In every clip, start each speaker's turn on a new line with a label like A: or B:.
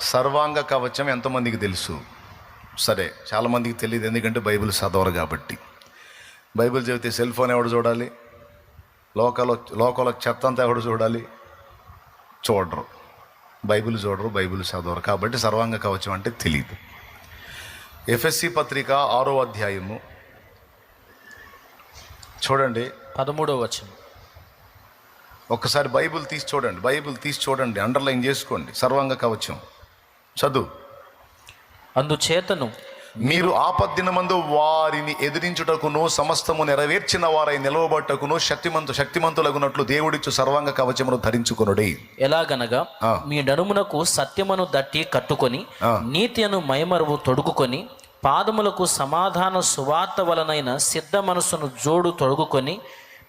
A: సర్వాంగ కవచం ఎంతమందికి తెలుసు? సరే చాలామందికి తెలియదు ఎందుకంటే బైబిల్ చదవరు కాబట్టి. బైబిల్ చదివితే సెల్ ఫోన్ ఎవడు చూడాలి? లోకల్ లోకల్ చెత్త అంతా ఎవడు చూడాలి? చూడరు. బైబిల్ చూడరు బైబిల్ చదవరు. కాబట్టి సర్వాంగ కవచం అంటే తెలియదు ఎఫ్ఎస్సి పత్రిక ఆరో అధ్యాయము. చూడండి.
B: పదమూడవ వచనం.
A: ఒక్కసారి బైబిల్ తీసి చూడండి బైబిల్ తీసి చూడండి అండర్లైన్ చేసుకోండి. సర్వాంగ కవచం. చదువు
B: అందుచేతను
A: మీరు ఆపద్దినమందు వారిని ఎదిరించుటకును సమస్తము నెరవేర్చిన వారై నిలవబట్టకును శక్తిమంతు శక్తిమంతులగునట్లు దేవుడిచ్చు సర్వాంగ కవచమును ధరించుకొనుడి
B: ఎలాగనగా. మీ నడుమునకు సత్యమును దట్టి కట్టుకొని. నీతి అను మైమరువు తొడుగుకొని పాదములకు సమాధాన సువార్త వలనైన సిద్ధ మనసును జోడు తొడుగుకొని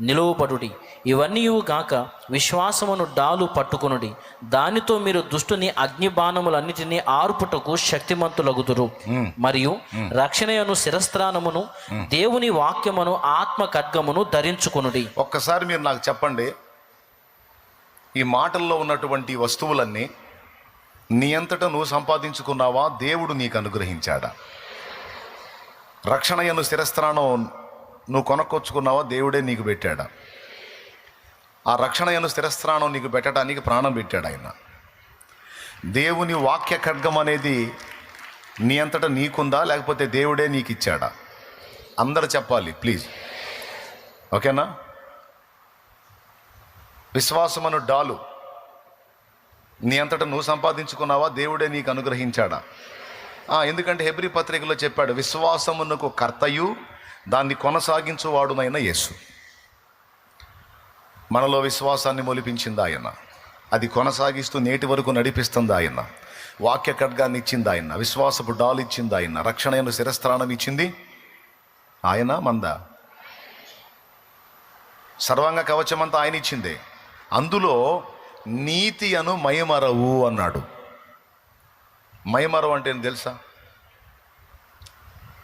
B: నిలువబడుడి ఇవన్నీ కాక విశ్వాసమును డాలు పట్టుకొనుడి. దానితో మీరు దుష్టుని అగ్ని బాణములన్నిటినీ ఆర్పుటకు శక్తిమంతులగుదురు. మరియు రక్షణయను శిరస్త్రానమును దేవుని వాక్యమును ఆత్మ ఖడ్గమును ధరించుకొనుడి.
A: ఒక్కసారి మీరు నాకు చెప్పండి. ఈ మాటల్లో ఉన్నటువంటి వస్తువులన్నీ నీ అంతటా నువ్వు సంపాదించుకున్నావా? దేవుడు నీకు అనుగ్రహించాడా? రక్షణయను స్థిరస్థానం నువ్వు కొనక్కొచ్చుకున్నావా దేవుడే నీకు పెట్టాడా? ఆ రక్షణయను స్థిరస్థానం నీకు పెట్టడానికి ప్రాణం పెట్టాడు ఆయన. దేవుని వాక్య ఖడ్గం అనేది నీ అంతటా నీకుందా? లేకపోతే దేవుడే నీకు ఇచ్చాడా అందరు చెప్పాలి ప్లీజ్. ఓకేనా? విశ్వాసమను డాలు. నీ అంతటా నువ్వు సంపాదించుకున్నావా? దేవుడే నీకు అనుగ్రహించాడా? ఎందుకంటే హెబ్రి పత్రికలో చెప్పాడు విశ్వాసమునకు కర్తయు దాన్ని కొనసాగించువాడునైన యేసు. మనలో విశ్వాసాన్ని మొలిపించింది ఆయన అది కొనసాగిస్తూ నేటి వరకు నడిపిస్తుంది ఆయన వాక్య ఖడ్గాన్ని ఇచ్చింది ఆయన విశ్వాసపు డాల్ ఇచ్చింది ఆయన రక్షణను శిరస్థానం ఇచ్చింది ఆయన మంద. సర్వాంగ కవచమంతా ఆయన ఇచ్చిందే. అందులో నీతి అను మయమరవు అన్నాడు. మయమరవు అంటే తెలుసా?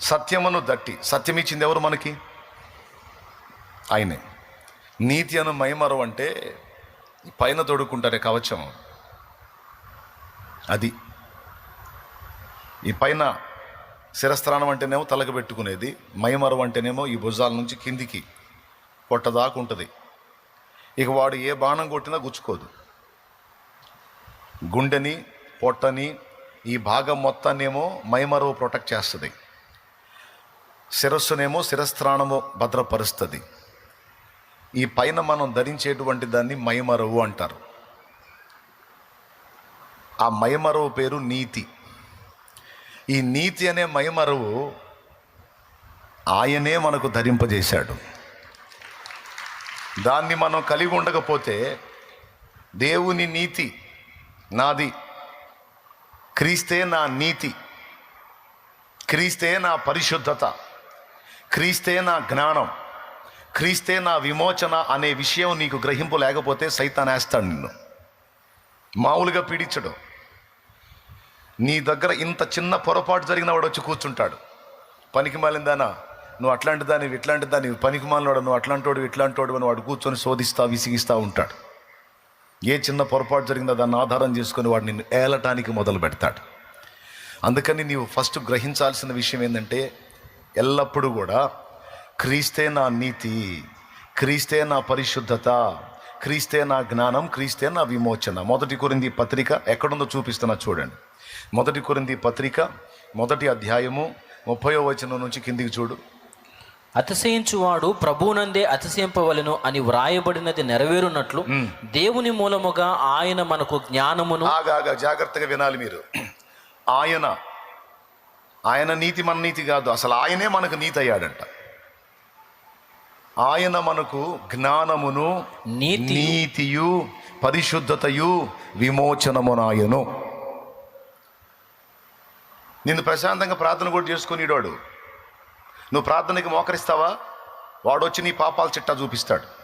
A: సత్యమును దట్టి. సత్యం ఇచ్చింది ఎవరు మనకి? ఆయనే. నీతి అను మైమరు అంటే పైన తొడుక్కుంటారే కవచం. అది. ఈ పైన శిరస్త్రాణం అంటేనేమో తలకు పెట్టుకునేది. మైమరు అంటేనేమో ఈ భుజాల నుంచి కిందికి పొట్టదాకా ఉంటుంది ఇక వాడు ఏ బాణం కొట్టినా గుచ్చుకోదు. గుండెని పొట్టని ఈ భాగం మొత్తాన్నేమో మైమరవు ప్రొటెక్ట్ చేస్తుంది. శిరస్సునేమో శిరస్త్రాణము భద్రపరుస్తుంది. ఈ పైన మనం ధరించేటువంటి దాన్ని మయమరవు అంటారు. ఆ మైమరవు పేరు నీతి. ఈ నీతి అనే మైమరవు ఆయనే మనకు ధరింపజేశాడు. దాన్ని మనం కలిగి ఉండకపోతే దేవుని నీతి నాది క్రీస్తే నా నీతి క్రీస్తే నా పరిశుద్ధత. క్రీస్తే నా జ్ఞానం క్రీస్తే నా విమోచన అనే విషయం నీకు గ్రహింపు లేకపోతే సైతానేస్తాడు నిన్ను. మామూలుగా పీడించడు. నీ దగ్గర ఇంత చిన్న పొరపాటు జరిగిన వాడు వచ్చి కూర్చుంటాడు. పనికి మాలిందానా? నువ్వు అట్లాంటి నువ్వు ఇట్లాంటి దాన్ని పనికి మాలినోడు నువ్వు అట్లాంటోడు ఇట్లాంటోడు అని వాడు కూర్చొని శోధిస్తా విసిగిస్తూ ఉంటాడు. ఏ చిన్న పొరపాటు జరిగిందో దాన్ని ఆధారం చేసుకొని వాడు నిన్ను ఏలటానికి మొదలు పెడతాడు అందుకని నీవు ఫస్ట్ గ్రహించాల్సిన విషయం ఏంటంటే ఎల్లప్పుడూ కూడా క్రీస్తే నా నీతి క్రీస్తే నా పరిశుద్ధత క్రీస్తే నా జ్ఞానం క్రీస్తే నా విమోచన. మొదటి కొరింది పత్రిక ఎక్కడుందో చూపిస్తున్నా చూడండి. మొదటి కొరింది పత్రిక మొదటి అధ్యాయము ముప్పయో వచనం నుంచి కిందికి చూడు.
B: అతిశయించువాడు ప్రభువునందే అతిశయింపవలెను అని వ్రాయబడినది నెరవేరునట్లు దేవుని మూలముగా ఆయన మనకు జ్ఞానమును
A: ఆగాగా జాగ్రత్తగా వినాలి మీరు. ఆయన ఆయన నీతి మన నీతి కాదు. అసలు ఆయనే మనకు నీతి అయ్యాడంట. ఆయన మనకు జ్ఞానమును
B: నీతి
A: నీతియు పరిశుద్ధతయు విమోచనమునాయను. నిన్ను ప్రశాంతంగా ప్రార్థన కూడా చేసుకునేవాడు నువ్వు ప్రార్థనకి మోకరిస్తావా? వాడు వచ్చి నీ పాపాల చిట్టా చూపిస్తాడు.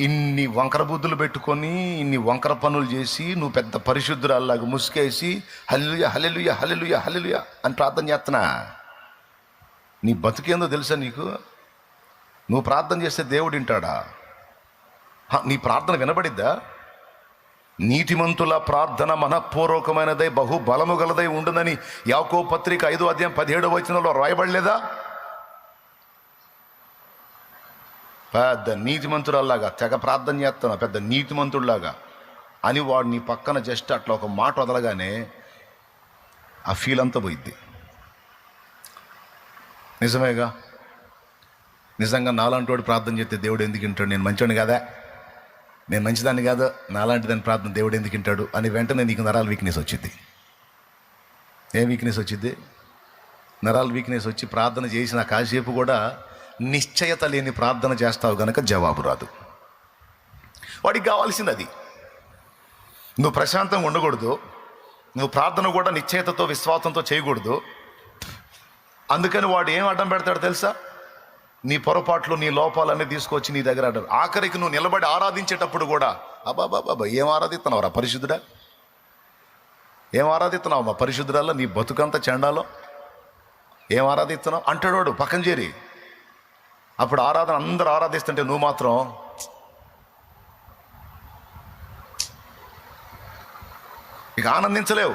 A: ఇన్ని వంకర బుద్ధులు పెట్టుకొని ఇన్ని వంకర పనులు చేసి నువ్వు పెద్ద పరిశుద్ధురాల్లాగా ముసుకేసి హల్లెలూయ హల్లెలూయ హల్లెలూయ హల్లెలూయ అని ప్రార్థన చేస్తున్నా. నీ బతుకేందో తెలుసా నీకు? నువ్వు ప్రార్థన చేస్తే దేవుడు వింటాడా? హ, నీ ప్రార్థన వినబడిద్దా? నీతిమంతుల ప్రార్థన మనఃపూర్వకమైనదై బహు బలము గలదై ఉండునని యాకో పత్రిక ఐదో అధ్యాయం పదిహేడవ వచనంలో రాయబడలేదా? పెద్ద నీతిమంతుడల్లాగా తెగ ప్రార్థన చేస్తున్నా పెద్ద నీతిమంతుడిలాగా. అని వాడు నీ పక్కన జస్ట్ అట్లా ఒక మాట వదలగానే ఆ ఫీల్ అంతా పోయిద్ది. నిజమేగా? నిజంగా నాలాంటి వాడు ప్రార్థన చేస్తే దేవుడు ఎందుకు వింటాడు? నేను మంచివాడిని కదా? నేను మంచిదాన్ని కాదు నాలాంటి దాని ప్రార్థన దేవుడు ఎందుకు వింటాడు? అని వెంటనే నీకు నరాల వీక్నెస్ వచ్చింది ఏం వీక్నెస్ వచ్చింది నరాల వీక్నెస్ వచ్చి ప్రార్థన చేసిన కాసేపు కూడా నిశ్చయత లేని ప్రార్థన చేస్తావు గనక జవాబు రాదు. వాడికి కావాల్సింది అది నువ్వు ప్రశాంతంగా ఉండకూడదు. నువ్వు ప్రార్థన కూడా నిశ్చయతతో విశ్వాసంతో చేయకూడదు. అందుకని వాడు ఏం అడ్డం పెడతాడు తెలుసా? నీ పొరపాట్లు నీ లోపాలన్నీ తీసుకొచ్చి నీ దగ్గర అడ్డం. ఆఖరికి నువ్వు నిలబడి ఆరాధించేటప్పుడు కూడా అబ్బాబాబా ఏం ఆరాధిస్తున్నావురా పరిశుద్ధుడా? ఏం ఆరాధిస్తున్నావు మా పరిశుద్ధురాల్లో నీ బతుకంతా చెండాలో? ఏం ఆరాధిస్తున్నావు? అంటాడు వాడు పక్కన చేరి. అప్పుడు ఆరాధన అందరూ ఆరాధిస్తుంటే నువ్వు మాత్రం ఇక ఆనందించలేవు.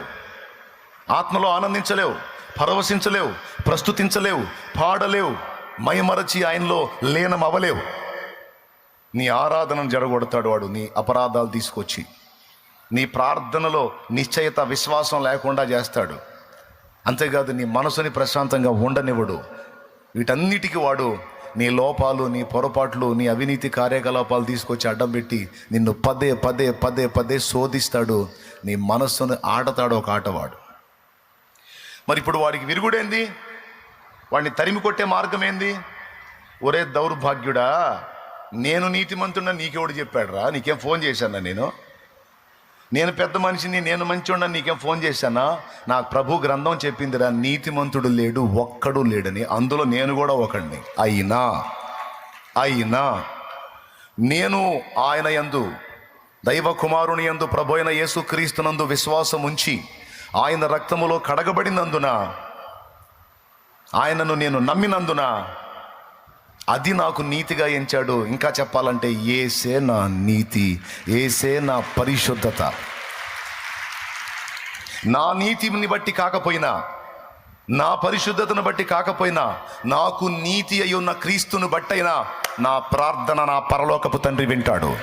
A: ఆత్మలో ఆనందించలేవు. పరవశించలేవు. ప్రస్తుతించలేవు. పాడలేవు. మైమరచి ఆయనలో లీనం అవ్వలేవు నీ ఆరాధనను జడగొడతాడు వాడు. నీ అపరాధాలు తీసుకొచ్చి నీ ప్రార్థనలో నిశ్చయత విశ్వాసం లేకుండా చేస్తాడు. అంతేకాదు నీ మనసుని ప్రశాంతంగా ఉండనివ్వడు. వీటన్నిటికీ వాడు నీ లోపాలు నీ పొరపాట్లు నీ అవినీతి కార్యకలాపాలు తీసుకొచ్చి అడ్డం పెట్టి నిన్ను పదే పదే పదే పదే శోధిస్తాడు. నీ మనస్సును ఆడతాడు ఒక ఆటవాడు. మరి ఇప్పుడు వాడికి విరుగుడేంది? వాడిని తరిమి కొట్టే మార్గం ఏంది ఒరే దౌర్భాగ్యుడా నేను నీతిమంతున్నా నీకెవడు చెప్పాడురా? నీకేం ఫోన్ చేశాను నేను? నేను పెద్ద మనిషిని నేను మంచోడా నీకేం ఫోన్ చేశానా? నాకు ప్రభు గ్రంథం చెప్పిందిరా నీతిమంతుడు లేడు ఒక్కడు లేడని. అందులో నేను కూడా ఒకడిని. అయినా అయినా నేను ఆయన యందు దైవ కుమారుని యందు ప్రభు అయిన యేసుక్రీస్తునందు విశ్వాసం ఉంచి ఆయన రక్తములో కడగబడినందున ఆయనను నేను నమ్మినందున అది నాకు నీతిగా ఎంచాడు. ఇంకా చెప్పాలంటే ఏసే నా నీతి ఏసే నా పరిశుద్ధత. నా నీతిని బట్టి కాకపోయినా నా పరిశుద్ధతను బట్టి కాకపోయినా నాకు నీతి అయి ఉన్న క్రీస్తును బట్టైనా నా ప్రార్థన నా పరలోకపు తండ్రి వింటాడు.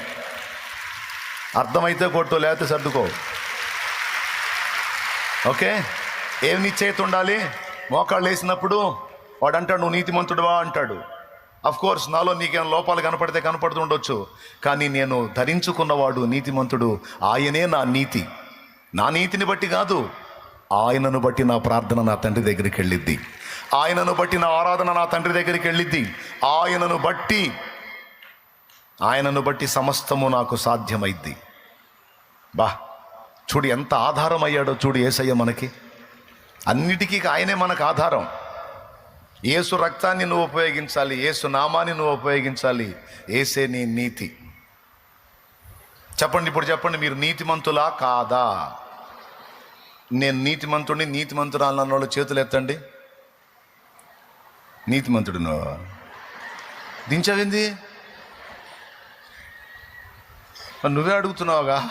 A: అర్థమైతే కొట్టు లేకపోతే సర్దుకో. ఓకే? ఏమి నిశ్చయిత ఉండాలి? మోకాళ్ళు వేసినప్పుడు వాడు అంటాడు నువ్వు నీతిమంతుడువా? అంటాడు. అఫ్ కోర్స్ నాలో నీకేం లోపాలు కనపడితే కనపడుతూ ఉండొచ్చు. కానీ నేను ధరించుకున్నవాడు నీతిమంతుడు ఆయనే నా నీతి. నా నీతిని బట్టి కాదు ఆయనను బట్టి నా ప్రార్థన నా తండ్రి దగ్గరికి వెళ్ళిద్ది. ఆయనను బట్టి నా ఆరాధన నా తండ్రి దగ్గరికి వెళ్ళిద్ది. ఆయనను బట్టి ఆయనను బట్టి సమస్తము నాకు సాధ్యమైద్ది. బా చూడు ఎంత ఆధారం అయ్యాడో చూడు ఏసయ్య మనకి. అన్నిటికీ ఆయనే మనకు ఆధారం. ఏసు రక్తాన్ని నువ్వు ఉపయోగించాలి ఏసు నామాన్ని నువ్వు ఉపయోగించాలి. ఏసే నీ నీతి. చెప్పండి ఇప్పుడు చెప్పండి మీరు నీతిమంతులా కాదా? నేను నీతిమంతుడిని నీతిమంతురాలు అన్న వాళ్ళు చేతులు ఎత్తండి. నీతిమంతుడు నువ్వు దించవింది నువ్వే అడుగుతున్నావుగా?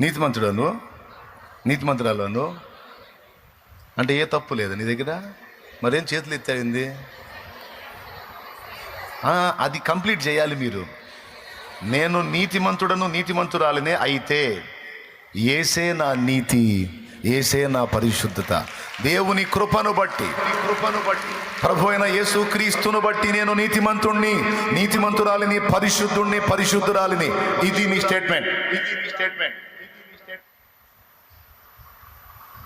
A: నీతిమంతుడను నీతిమంతురాలను అంటే ఏ తప్పు లేదు నీ దగ్గర? మరేం చేతులు ఎత్తాయింది అది కంప్లీట్ చేయాలి మీరు. నేను నీతిమంతుడను నీతిమంతురాలినే అయితే ఏసే నా నీతి ఏసే నా పరిశుద్ధత. దేవుని కృపను బట్టి కృపను బట్టి ప్రభు అయిన యేసుక్రీస్తును బట్టి నేను నీతిమంతుణ్ణి నీతిమంతురాలిని పరిశుద్ధుణ్ణి పరిశుద్ధురాలిని. ఇది మీ స్టేట్మెంట్ ఇది మీ స్టేట్మెంట్.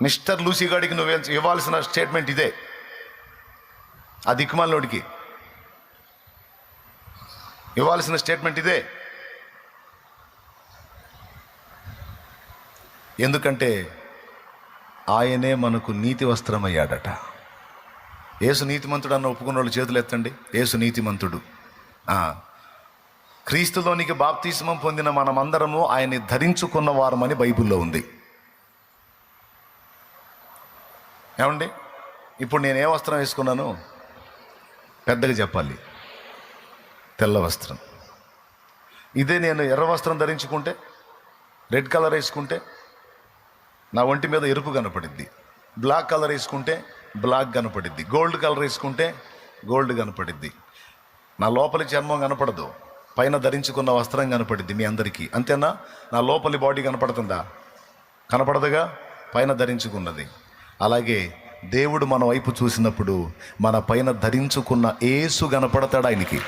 A: మిస్టర్ లూసీ గాడికి నువ్వు ఇవ్వాల్సిన స్టేట్మెంట్ ఇదే. ఆ దిక్కుమాలోడికి ఇవ్వాల్సిన స్టేట్మెంట్ ఇదే. ఎందుకంటే ఆయనే మనకు నీతి వస్త్రమయ్యాడట. ఏసు నీతిమంతుడు అన్న ఒప్పుకున్న వాళ్ళు చేతులు ఎత్తండి. ఏసు నీతిమంతుడు. క్రీస్తులోనికి బాప్తీసమం పొందిన మనమందరము ఆయన్ని ధరించుకున్న వారమని బైబిల్లో ఉంది. ఏమండి? ఇప్పుడు నేను ఏ వస్త్రం వేసుకున్నాను? పెద్దగా చెప్పాలి. తెల్ల వస్త్రం. ఇదే నేను ఎర్ర వస్త్రం ధరించుకుంటే రెడ్ కలర్ వేసుకుంటే నా ఒంటి మీద ఎరుపు కనపడిద్ది. బ్లాక్ కలర్ వేసుకుంటే బ్లాక్ కనపడిద్ది. గోల్డ్ కలర్ వేసుకుంటే గోల్డ్ కనపడిద్ది. నా లోపలి చర్మం కనపడదు. పైన ధరించుకున్న వస్త్రం కనపడిద్ది మీ అందరికీ. అంతేనా? నా లోపలి బాడీ కనపడుతుందా? కనపడదుగా? పైన ధరించుకున్నది. అలాగే దేవుడు మన వైపు చూసినప్పుడు మన పైన ధరించుకున్న ఏసు కనపడతాడు ఆయనకి.